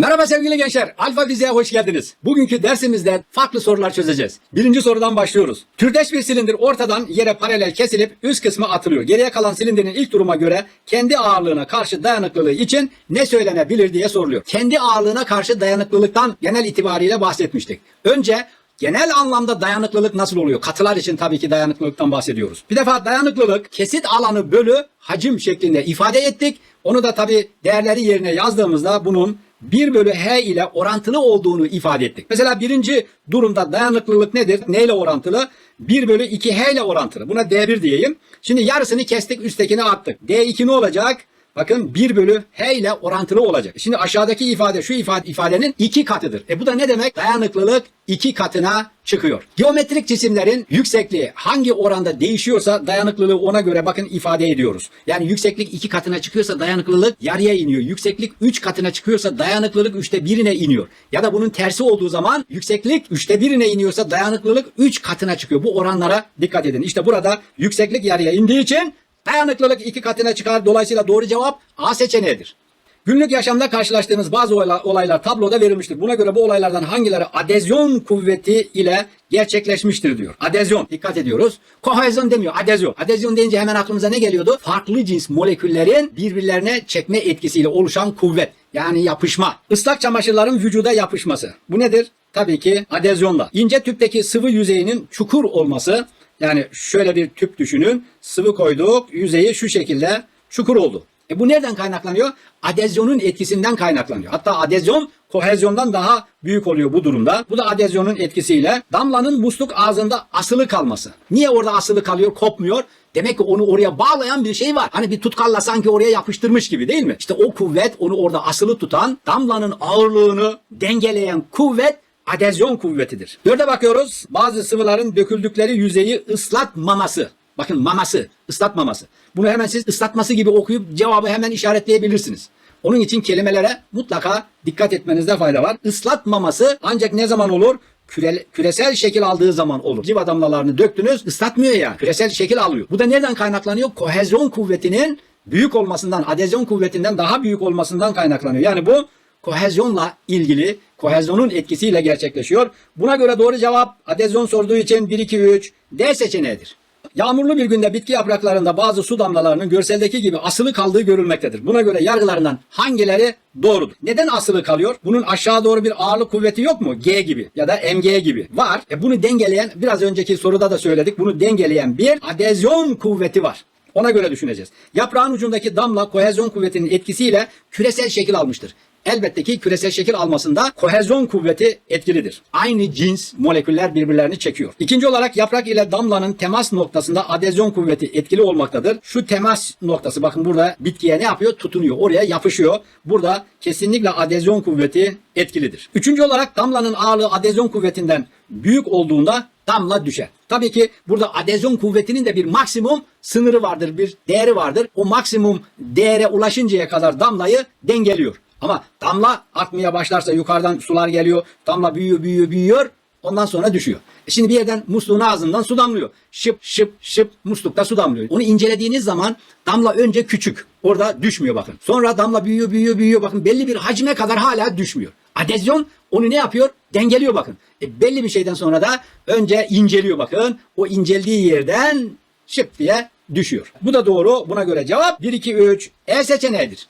Merhaba sevgili gençler. Alfa Fiziğe hoş geldiniz. Bugünkü dersimizde farklı sorular çözeceğiz. Birinci sorudan başlıyoruz. Türdeş bir silindir ortadan yere paralel kesilip üst kısmı atılıyor. Geriye kalan silindirin ilk duruma göre kendi ağırlığına karşı dayanıklılığı için ne söylenebilir diye soruluyor. Kendi ağırlığına karşı dayanıklılıktan genel itibariyle bahsetmiştik. Önce Genel anlamda dayanıklılık nasıl oluyor? Katılar için tabii ki dayanıklılıktan bahsediyoruz. Bir defa dayanıklılık kesit alanı bölü hacim şeklinde ifade ettik. Onu da tabii değerleri yerine yazdığımızda bunun 1 bölü h ile orantılı olduğunu ifade ettik. Mesela birinci durumda dayanıklılık nedir? Ne ile orantılı? 1 bölü 2 h ile orantılı. Buna d1 diyeyim. Şimdi yarısını kestik üsttekini attık. d2 ne olacak? Bakın 1 bölü h ile orantılı olacak. Şimdi aşağıdaki ifade şu ifade ifadenin iki katıdır. E bu da ne demek? Dayanıklılık iki katına çıkıyor. Geometrik cisimlerin yüksekliği hangi oranda değişiyorsa dayanıklılığı ona göre bakın ifade ediyoruz. Yani yükseklik iki katına çıkıyorsa dayanıklılık yarıya iniyor. Yükseklik üç katına çıkıyorsa dayanıklılık üçte birine iniyor. Ya da bunun tersi olduğu zaman yükseklik üçte birine iniyorsa dayanıklılık üç katına çıkıyor. Bu oranlara dikkat edin. İşte burada yükseklik yarıya indiği için Dayanıklılık iki katına çıkar. Dolayısıyla doğru cevap A seçeneğidir. Günlük yaşamda karşılaştığımız bazı olay- olaylar tabloda verilmiştir. Buna göre bu olaylardan hangileri adezyon kuvveti ile gerçekleşmiştir diyor. Adezyon. Dikkat ediyoruz. Kohezyon demiyor. Adezyon. Adezyon deyince hemen aklımıza ne geliyordu? Farklı cins moleküllerin birbirlerine çekme etkisiyle oluşan kuvvet. Yani yapışma. Islak çamaşırların vücuda yapışması. Bu nedir? Tabii ki adezyonla. İnce tüpteki sıvı yüzeyinin çukur olması. Yani şöyle bir tüp düşünün. Sıvı koyduk. Yüzeyi şu şekilde çukur oldu. E bu nereden kaynaklanıyor? Adezyonun etkisinden kaynaklanıyor. Hatta adezyon kohezyondan daha büyük oluyor bu durumda. Bu da adezyonun etkisiyle damlanın musluk ağzında asılı kalması. Niye orada asılı kalıyor, kopmuyor? Demek ki onu oraya bağlayan bir şey var. Hani bir tutkalla sanki oraya yapıştırmış gibi değil mi? İşte o kuvvet onu orada asılı tutan, damlanın ağırlığını dengeleyen kuvvet adezyon kuvvetidir. Dörde bakıyoruz. Bazı sıvıların döküldükleri yüzeyi ıslatmaması. Bakın maması, ıslatmaması. Bunu hemen siz ıslatması gibi okuyup cevabı hemen işaretleyebilirsiniz. Onun için kelimelere mutlaka dikkat etmenizde fayda var. Islatmaması ancak ne zaman olur? Küre- küresel şekil aldığı zaman olur. Civa damlalarını döktünüz ıslatmıyor ya. Küresel şekil alıyor. Bu da nereden kaynaklanıyor? Kohezyon kuvvetinin büyük olmasından, adezyon kuvvetinden daha büyük olmasından kaynaklanıyor. Yani bu kohezyonla ilgili, kohezyonun etkisiyle gerçekleşiyor. Buna göre doğru cevap adezyon sorduğu için 1 2 3 D seçeneğidir. Yağmurlu bir günde bitki yapraklarında bazı su damlalarının görseldeki gibi asılı kaldığı görülmektedir. Buna göre yargılarından hangileri doğrudur? Neden asılı kalıyor? Bunun aşağı doğru bir ağırlık kuvveti yok mu? G gibi ya da mg gibi. Var. E bunu dengeleyen biraz önceki soruda da söyledik. Bunu dengeleyen bir adezyon kuvveti var. Ona göre düşüneceğiz. Yaprağın ucundaki damla kohezyon kuvvetinin etkisiyle küresel şekil almıştır. Elbette ki küresel şekil almasında kohezyon kuvveti etkilidir. Aynı cins moleküller birbirlerini çekiyor. İkinci olarak yaprak ile damlanın temas noktasında adezyon kuvveti etkili olmaktadır. Şu temas noktası bakın burada bitkiye ne yapıyor? Tutunuyor. Oraya yapışıyor. Burada kesinlikle adezyon kuvveti etkilidir. Üçüncü olarak damlanın ağırlığı adezyon kuvvetinden büyük olduğunda damla düşer. Tabii ki burada adezyon kuvvetinin de bir maksimum sınırı vardır, bir değeri vardır. O maksimum değere ulaşıncaya kadar damlayı dengeliyor. Ama damla artmaya başlarsa yukarıdan sular geliyor. Damla büyüyor, büyüyor, büyüyor. Ondan sonra düşüyor. E şimdi bir yerden musluğun ağzından su damlıyor. Şıp şıp şıp muslukta su damlıyor. Onu incelediğiniz zaman damla önce küçük. Orada düşmüyor bakın. Sonra damla büyüyor, büyüyor, büyüyor. Bakın belli bir hacme kadar hala düşmüyor. Adezyon onu ne yapıyor? Dengeliyor bakın. E belli bir şeyden sonra da önce inceliyor bakın. O inceldiği yerden şıp diye düşüyor. Bu da doğru. Buna göre cevap 1 2 3 E seçeneğidir.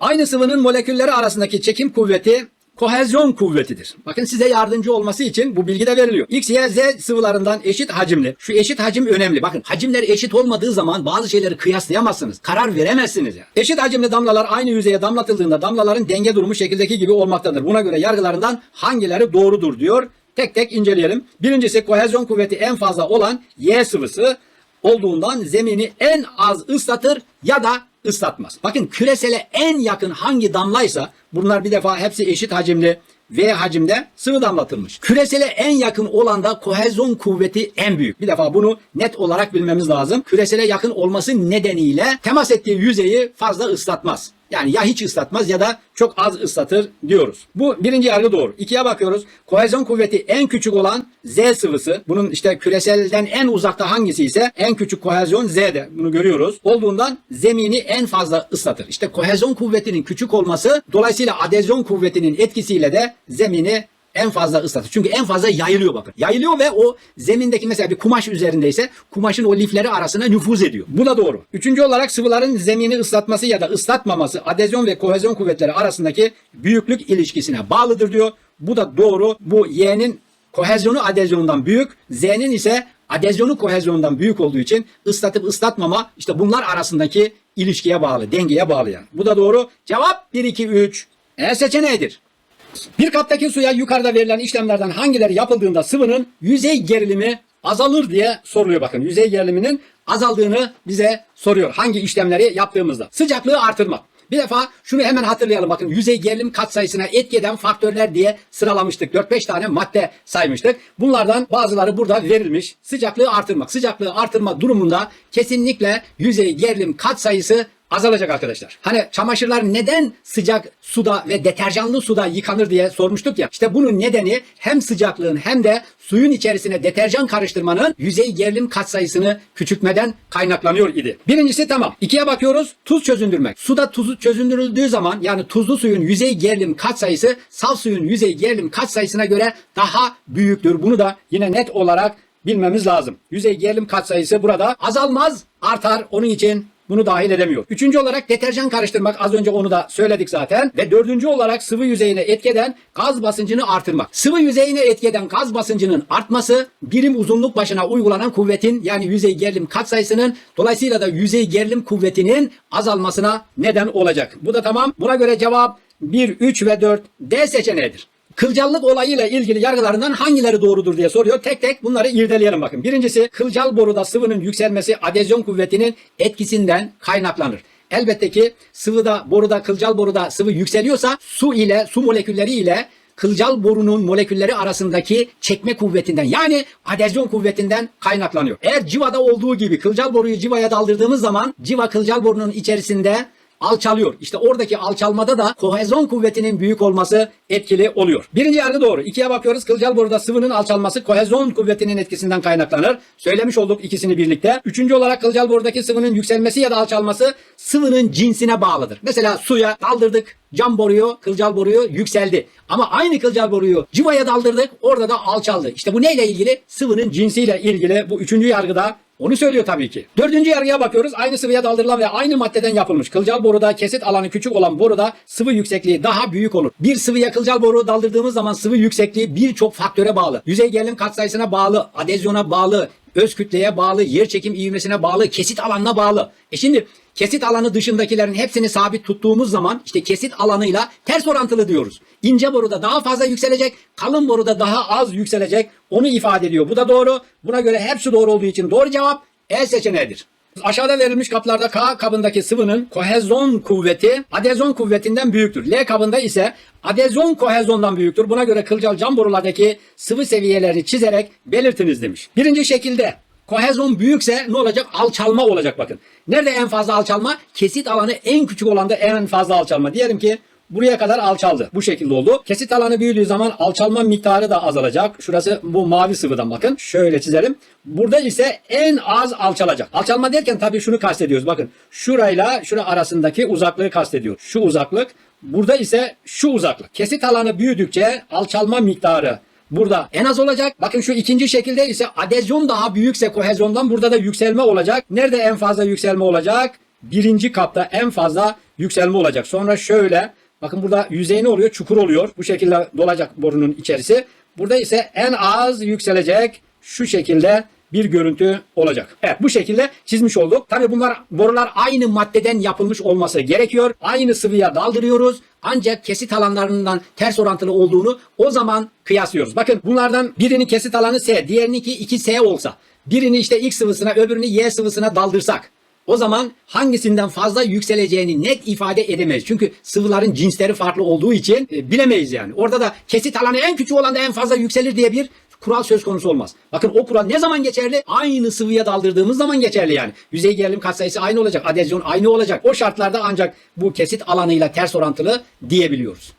Aynı sıvının molekülleri arasındaki çekim kuvveti kohezyon kuvvetidir. Bakın size yardımcı olması için bu bilgi de veriliyor. X, Y, Z sıvılarından eşit hacimli. Şu eşit hacim önemli. Bakın hacimler eşit olmadığı zaman bazı şeyleri kıyaslayamazsınız. Karar veremezsiniz. Yani. Eşit hacimli damlalar aynı yüzeye damlatıldığında damlaların denge durumu şekildeki gibi olmaktadır. Buna göre yargılarından hangileri doğrudur diyor. Tek tek inceleyelim. Birincisi kohezyon kuvveti en fazla olan Y sıvısı olduğundan zemini en az ıslatır ya da ıslatmaz. Bakın küresele en yakın hangi damlaysa bunlar bir defa hepsi eşit hacimli V hacimde sıvı damlatılmış. Küresele en yakın olan da kohezyon kuvveti en büyük. Bir defa bunu net olarak bilmemiz lazım. Küresele yakın olması nedeniyle temas ettiği yüzeyi fazla ıslatmaz. Yani ya hiç ıslatmaz ya da çok az ıslatır diyoruz. Bu birinci yargı doğru. İkiye bakıyoruz. Kohezyon kuvveti en küçük olan Z sıvısı. Bunun işte küreselden en uzakta hangisi ise en küçük kohezyon Z'de. Bunu görüyoruz. Olduğundan zemini en fazla ıslatır. İşte kohezyon kuvvetinin küçük olması dolayısıyla adezyon kuvvetinin etkisiyle de zemini en fazla ıslatır. Çünkü en fazla yayılıyor bakın. Yayılıyor ve o zemindeki mesela bir kumaş üzerindeyse kumaşın o lifleri arasına nüfuz ediyor. Bu da doğru. Üçüncü olarak sıvıların zemini ıslatması ya da ıslatmaması adezyon ve kohezyon kuvvetleri arasındaki büyüklük ilişkisine bağlıdır diyor. Bu da doğru. Bu Y'nin kohezyonu adezyonundan büyük, Z'nin ise adezyonu kohezyondan büyük olduğu için ıslatıp ıslatmama işte bunlar arasındaki ilişkiye bağlı, dengeye bağlı yani. Bu da doğru. Cevap 1 2 3. E seçeneğidir. Bir kaptaki suya yukarıda verilen işlemlerden hangileri yapıldığında sıvının yüzey gerilimi azalır diye soruluyor bakın. Yüzey geriliminin azaldığını bize soruyor. Hangi işlemleri yaptığımızda. Sıcaklığı artırmak. Bir defa şunu hemen hatırlayalım bakın yüzey gerilim katsayısına etki eden faktörler diye sıralamıştık. 4-5 tane madde saymıştık. Bunlardan bazıları burada verilmiş. Sıcaklığı artırmak. Sıcaklığı artırma durumunda kesinlikle yüzey gerilim katsayısı azalacak arkadaşlar. Hani çamaşırlar neden sıcak suda ve deterjanlı suda yıkanır diye sormuştuk ya. İşte bunun nedeni hem sıcaklığın hem de suyun içerisine deterjan karıştırmanın yüzey gerilim katsayısını küçültmeden kaynaklanıyor idi. Birincisi tamam. İkiye bakıyoruz. Tuz çözündürmek. Suda tuzu çözündürüldüğü zaman yani tuzlu suyun yüzey gerilim katsayısı saf suyun yüzey gerilim katsayısına göre daha büyüktür. Bunu da yine net olarak bilmemiz lazım. Yüzey gerilim katsayısı burada azalmaz, artar. Onun için bunu dahil edemiyor. Üçüncü olarak deterjan karıştırmak az önce onu da söyledik zaten. Ve dördüncü olarak sıvı yüzeyine etkeden gaz basıncını artırmak. Sıvı yüzeyine etkeden gaz basıncının artması birim uzunluk başına uygulanan kuvvetin yani yüzey gerilim katsayısının dolayısıyla da yüzey gerilim kuvvetinin azalmasına neden olacak. Bu da tamam. Buna göre cevap 1, 3 ve 4 D seçeneğidir. Kılcallık olayıyla ilgili yargılarından hangileri doğrudur diye soruyor. Tek tek bunları irdeleyelim bakın. Birincisi kılcal boruda sıvının yükselmesi adezyon kuvvetinin etkisinden kaynaklanır. Elbette ki sıvıda, boruda, kılcal boruda sıvı yükseliyorsa su ile, su molekülleri ile kılcal borunun molekülleri arasındaki çekme kuvvetinden yani adezyon kuvvetinden kaynaklanıyor. Eğer civada olduğu gibi kılcal boruyu civaya daldırdığımız zaman civa kılcal borunun içerisinde alçalıyor. İşte oradaki alçalmada da kohezyon kuvvetinin büyük olması etkili oluyor. Birinci yargı doğru. İkiye bakıyoruz. Kılcal boruda sıvının alçalması kohezyon kuvvetinin etkisinden kaynaklanır. Söylemiş olduk ikisini birlikte. Üçüncü olarak kılcal borudaki sıvının yükselmesi ya da alçalması sıvının cinsine bağlıdır. Mesela suya daldırdık cam boruyu, kılcal boruyu yükseldi. Ama aynı kılcal boruyu civaya daldırdık orada da alçaldı. İşte bu neyle ilgili? Sıvının cinsiyle ilgili bu üçüncü yargıda onu söylüyor tabii ki. Dördüncü yargıya bakıyoruz. Aynı sıvıya daldırılan ve aynı maddeden yapılmış. Kılcal boruda kesit alanı küçük olan boruda sıvı yüksekliği daha büyük olur. Bir sıvıya kılcal boru daldırdığımız zaman sıvı yüksekliği birçok faktöre bağlı. Yüzey gerilim katsayısına bağlı, adezyona bağlı, öz kütleye bağlı, yer çekim ivmesine bağlı, kesit alanına bağlı. E şimdi kesit alanı dışındakilerin hepsini sabit tuttuğumuz zaman işte kesit alanıyla ters orantılı diyoruz. İnce boruda daha fazla yükselecek, kalın boruda daha az yükselecek. Onu ifade ediyor. Bu da doğru. Buna göre hepsi doğru olduğu için doğru cevap E seçeneğidir. Aşağıda verilmiş kaplarda K kabındaki sıvının kohezyon kuvveti adezyon kuvvetinden büyüktür. L kabında ise adezyon kohezyondan büyüktür. Buna göre kılcal cam borulardaki sıvı seviyelerini çizerek belirtiniz demiş. Birinci şekilde kohezyon büyükse ne olacak? Alçalma olacak bakın. Nerede en fazla alçalma? Kesit alanı en küçük olanda en fazla alçalma. Diyelim ki buraya kadar alçaldı. Bu şekilde oldu. Kesit alanı büyüdüğü zaman alçalma miktarı da azalacak. Şurası bu mavi sıvıdan bakın. Şöyle çizelim. Burada ise en az alçalacak. Alçalma derken tabii şunu kastediyoruz. Bakın şurayla şura arasındaki uzaklığı kastediyor. Şu uzaklık. Burada ise şu uzaklık. Kesit alanı büyüdükçe alçalma miktarı burada en az olacak. Bakın şu ikinci şekilde ise adezyon daha büyükse kohezyondan burada da yükselme olacak. Nerede en fazla yükselme olacak? Birinci kapta en fazla yükselme olacak. Sonra şöyle bakın burada yüzey ne oluyor? Çukur oluyor. Bu şekilde dolacak borunun içerisi. Burada ise en az yükselecek şu şekilde bir görüntü olacak. Evet bu şekilde çizmiş olduk. Tabi bunlar borular aynı maddeden yapılmış olması gerekiyor. Aynı sıvıya daldırıyoruz. Ancak kesit alanlarından ters orantılı olduğunu o zaman kıyaslıyoruz. Bakın bunlardan birinin kesit alanı S, diğerininki 2S olsa. Birini işte X sıvısına öbürünü Y sıvısına daldırsak. O zaman hangisinden fazla yükseleceğini net ifade edemeyiz. Çünkü sıvıların cinsleri farklı olduğu için e, bilemeyiz yani. Orada da kesit alanı en küçük olan da en fazla yükselir diye bir kural söz konusu olmaz. Bakın o kural ne zaman geçerli? Aynı sıvıya daldırdığımız zaman geçerli yani. Yüzey gerilim katsayısı aynı olacak. Adezyon aynı olacak. O şartlarda ancak bu kesit alanıyla ters orantılı diyebiliyoruz.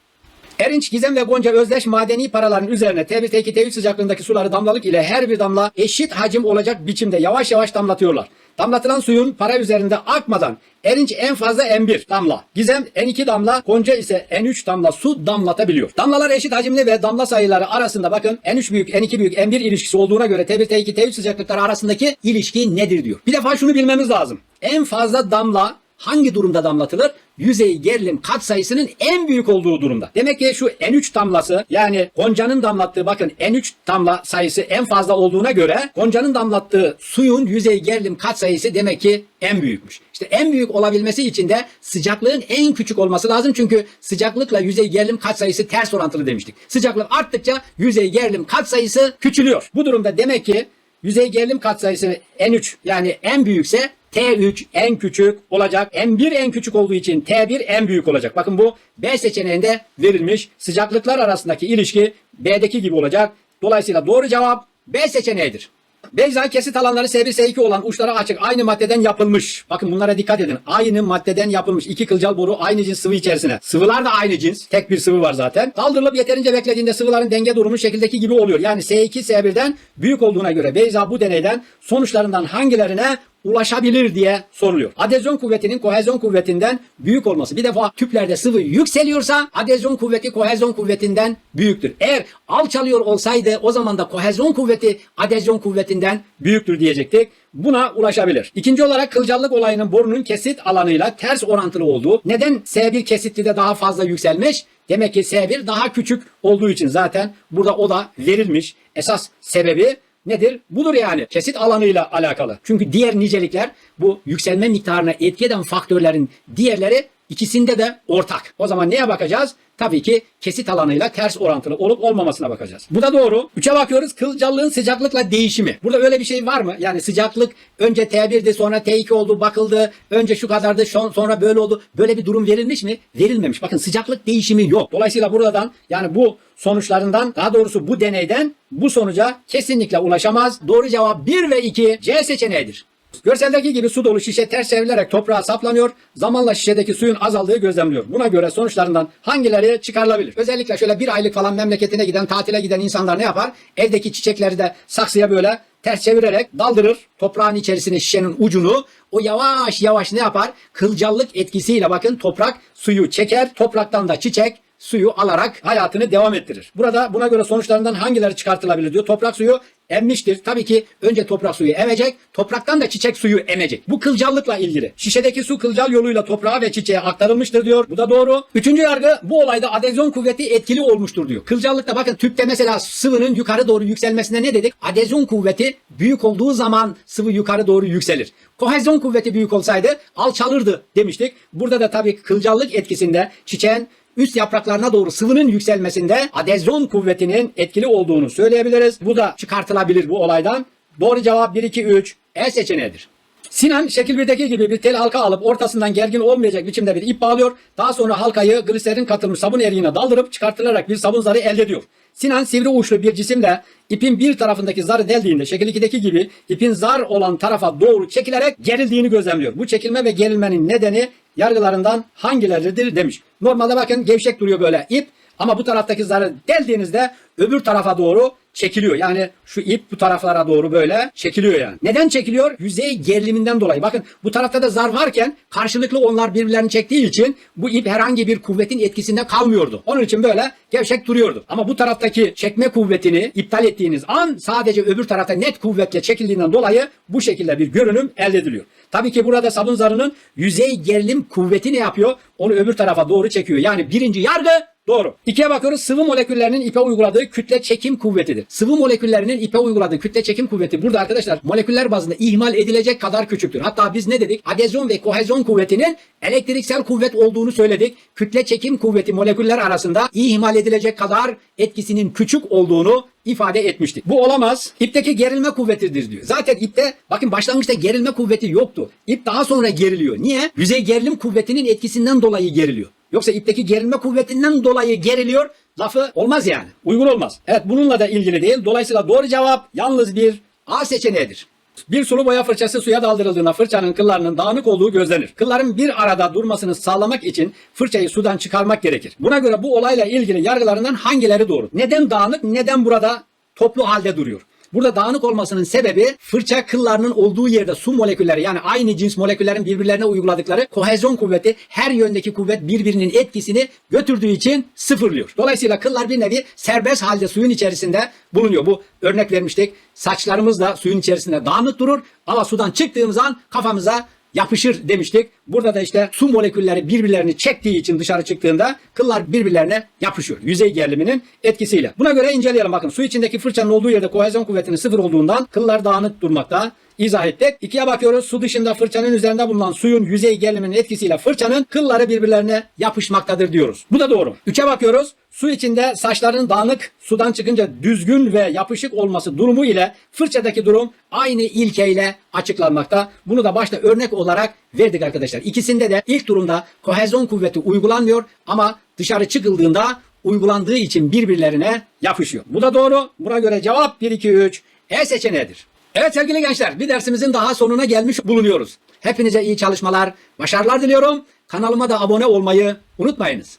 Erinç, Gizem ve Gonca özdeş madeni paraların üzerine T1, T2, T3 sıcaklığındaki suları damlalık ile her bir damla eşit hacim olacak biçimde yavaş yavaş damlatıyorlar. Damlatılan suyun para üzerinde akmadan Erinç en fazla N1 damla, Gizem N2 damla, Gonca ise N3 damla su damlatabiliyor. Damlalar eşit hacimli ve damla sayıları arasında bakın N3 büyük, N2 büyük, N1 ilişkisi olduğuna göre T1, T2, T3 sıcaklıkları arasındaki ilişki nedir diyor. Bir defa şunu bilmemiz lazım. En fazla damla hangi durumda damlatılır? Yüzey gerilim katsayısının en büyük olduğu durumda. Demek ki şu N3 damlası yani Gonca'nın damlattığı bakın N3 damla sayısı en fazla olduğuna göre Gonca'nın damlattığı suyun yüzey gerilim katsayısı demek ki en büyükmüş. İşte en büyük olabilmesi için de sıcaklığın en küçük olması lazım. Çünkü sıcaklıkla yüzey gerilim katsayısı ters orantılı demiştik. Sıcaklık arttıkça yüzey gerilim katsayısı küçülüyor. Bu durumda demek ki yüzey gerilim katsayısı N3 yani en büyükse T3 en küçük olacak. M1 en küçük olduğu için T1 en büyük olacak. Bakın bu B seçeneğinde verilmiş. Sıcaklıklar arasındaki ilişki B'deki gibi olacak. Dolayısıyla doğru cevap B seçeneğidir. Beyza kesit alanları S1 S2 olan uçları açık aynı maddeden yapılmış. Bakın bunlara dikkat edin. Aynı maddeden yapılmış. İki kılcal boru aynı cins sıvı içerisine. Sıvılar da aynı cins. Tek bir sıvı var zaten. Kaldırılıp yeterince beklediğinde sıvıların denge durumu şekildeki gibi oluyor. Yani S2 S1'den büyük olduğuna göre Beyza bu deneyden sonuçlarından hangilerine ulaşabilir diye soruluyor. Adezyon kuvvetinin kohezyon kuvvetinden büyük olması. Bir defa tüplerde sıvı yükseliyorsa adezyon kuvveti kohezyon kuvvetinden büyüktür. Eğer alçalıyor olsaydı o zaman da kohezyon kuvveti adezyon kuvvetinden büyüktür diyecektik. Buna ulaşabilir. İkinci olarak kılcallık olayının borunun kesit alanıyla ters orantılı olduğu. Neden S1 kesitlide daha fazla yükselmiş? Demek ki S1 daha küçük olduğu için zaten burada o da verilmiş. Esas sebebi nedir? Budur yani. Kesit alanıyla alakalı. Çünkü diğer nicelikler bu yükselme miktarına etki eden faktörlerin diğerleri ikisinde de ortak. O zaman neye bakacağız? Tabii ki kesit alanıyla ters orantılı olup olmamasına bakacağız. Bu da doğru. Üçe bakıyoruz. Kılcallığın sıcaklıkla değişimi. Burada öyle bir şey var mı? Yani sıcaklık önce T1'di sonra T2 oldu bakıldı. Önce şu kadardı sonra böyle oldu. Böyle bir durum verilmiş mi? Verilmemiş. Bakın sıcaklık değişimi yok. Dolayısıyla buradan yani bu sonuçlarından daha doğrusu bu deneyden bu sonuca kesinlikle ulaşamaz. Doğru cevap 1 ve 2 C seçeneğidir. Görseldeki gibi su dolu şişe ters çevrilerek toprağa saplanıyor. Zamanla şişedeki suyun azaldığı gözlemliyor. Buna göre sonuçlarından hangileri çıkarılabilir? Özellikle şöyle bir aylık falan memleketine giden, tatile giden insanlar ne yapar? Evdeki çiçekleri de saksıya böyle ters çevirerek daldırır. Toprağın içerisine şişenin ucunu o yavaş yavaş ne yapar? Kılcallık etkisiyle bakın toprak suyu çeker. Topraktan da çiçek suyu alarak hayatını devam ettirir. Burada buna göre sonuçlarından hangileri çıkartılabilir diyor. Toprak suyu emmiştir. Tabii ki önce toprak suyu emecek, topraktan da çiçek suyu emecek. Bu kılcallıkla ilgili. Şişedeki su kılcal yoluyla toprağa ve çiçeğe aktarılmıştır diyor. Bu da doğru. Üçüncü yargı bu olayda adezyon kuvveti etkili olmuştur diyor. Kılcallıkta bakın tüpte mesela sıvının yukarı doğru yükselmesine ne dedik? Adezyon kuvveti büyük olduğu zaman sıvı yukarı doğru yükselir. Kohezyon kuvveti büyük olsaydı alçalırdı demiştik. Burada da tabii kılcallık etkisinde çiçeğin üst yapraklarına doğru sıvının yükselmesinde adezyon kuvvetinin etkili olduğunu söyleyebiliriz. Bu da çıkartılabilir bu olaydan. Doğru cevap 1 2 3 E seçeneğidir. Sinan şekil 1'deki gibi bir tel halka alıp ortasından gergin olmayacak biçimde bir ip bağlıyor. Daha sonra halkayı gliserin katılmış sabun eriğine daldırıp çıkartılarak bir sabun zarı elde ediyor. Sinan sivri uçlu bir cisimle ipin bir tarafındaki zarı deldiğinde şekil 2'deki gibi ipin zar olan tarafa doğru çekilerek gerildiğini gözlemliyor. Bu çekilme ve gerilmenin nedeni yargılarından hangileridir demiş. Normalde bakın gevşek duruyor böyle ip ama bu taraftaki zarı deldiğinizde öbür tarafa doğru çekiliyor. Yani şu ip bu taraflara doğru böyle çekiliyor yani. Neden çekiliyor? Yüzey geriliminden dolayı. Bakın bu tarafta da zar varken karşılıklı onlar birbirlerini çektiği için bu ip herhangi bir kuvvetin etkisinde kalmıyordu. Onun için böyle gevşek duruyordu. Ama bu taraftaki çekme kuvvetini iptal ettiğiniz an sadece öbür tarafta net kuvvetle çekildiğinden dolayı bu şekilde bir görünüm elde ediliyor. Tabii ki burada sabun zarının yüzey gerilim kuvveti ne yapıyor? Onu öbür tarafa doğru çekiyor. Yani birinci yargı Doğru. İkiye bakıyoruz. Sıvı moleküllerinin ipe uyguladığı kütle çekim kuvvetidir. Sıvı moleküllerinin ipe uyguladığı kütle çekim kuvveti burada arkadaşlar moleküller bazında ihmal edilecek kadar küçüktür. Hatta biz ne dedik? Adezyon ve kohezyon kuvvetinin elektriksel kuvvet olduğunu söyledik. Kütle çekim kuvveti moleküller arasında ihmal edilecek kadar etkisinin küçük olduğunu ifade etmiştik. Bu olamaz. İpteki gerilme kuvvetidir diyor. Zaten ipte bakın başlangıçta gerilme kuvveti yoktu. İp daha sonra geriliyor. Niye? Yüzey gerilim kuvvetinin etkisinden dolayı geriliyor. Yoksa ipteki gerilme kuvvetinden dolayı geriliyor lafı olmaz yani. Uygun olmaz. Evet bununla da ilgili değil. Dolayısıyla doğru cevap yalnız bir A seçeneğidir. Bir sulu boya fırçası suya daldırıldığında fırçanın kıllarının dağınık olduğu gözlenir. Kılların bir arada durmasını sağlamak için fırçayı sudan çıkarmak gerekir. Buna göre bu olayla ilgili yargılarından hangileri doğru? Neden dağınık, neden burada toplu halde duruyor? Burada dağınık olmasının sebebi fırça kıllarının olduğu yerde su molekülleri yani aynı cins moleküllerin birbirlerine uyguladıkları kohezyon kuvveti her yöndeki kuvvet birbirinin etkisini götürdüğü için sıfırlıyor. Dolayısıyla kıllar bir nevi serbest halde suyun içerisinde bulunuyor. Bu örnek vermiştik. Saçlarımız da suyun içerisinde dağınık durur ama sudan çıktığımız an kafamıza yapışır demiştik. Burada da işte su molekülleri birbirlerini çektiği için dışarı çıktığında kıllar birbirlerine yapışıyor. Yüzey geriliminin etkisiyle. Buna göre inceleyelim bakın. Su içindeki fırçanın olduğu yerde kohezyon kuvvetinin sıfır olduğundan kıllar dağınık durmakta. İzah ettik. İkiye bakıyoruz. Su dışında fırçanın üzerinde bulunan suyun yüzey geriliminin etkisiyle fırçanın kılları birbirlerine yapışmaktadır diyoruz. Bu da doğru. Üçe bakıyoruz. Su içinde saçların dağınık, sudan çıkınca düzgün ve yapışık olması durumu ile fırçadaki durum aynı ilkeyle açıklanmakta. Bunu da başta örnek olarak verdik arkadaşlar. İkisinde de ilk durumda kohezyon kuvveti uygulanmıyor ama dışarı çıkıldığında uygulandığı için birbirlerine yapışıyor. Bu da doğru. Buna göre cevap 1 2 3 E seçeneğidir. Evet sevgili gençler bir dersimizin daha sonuna gelmiş bulunuyoruz. Hepinize iyi çalışmalar, başarılar diliyorum. Kanalıma da abone olmayı unutmayınız.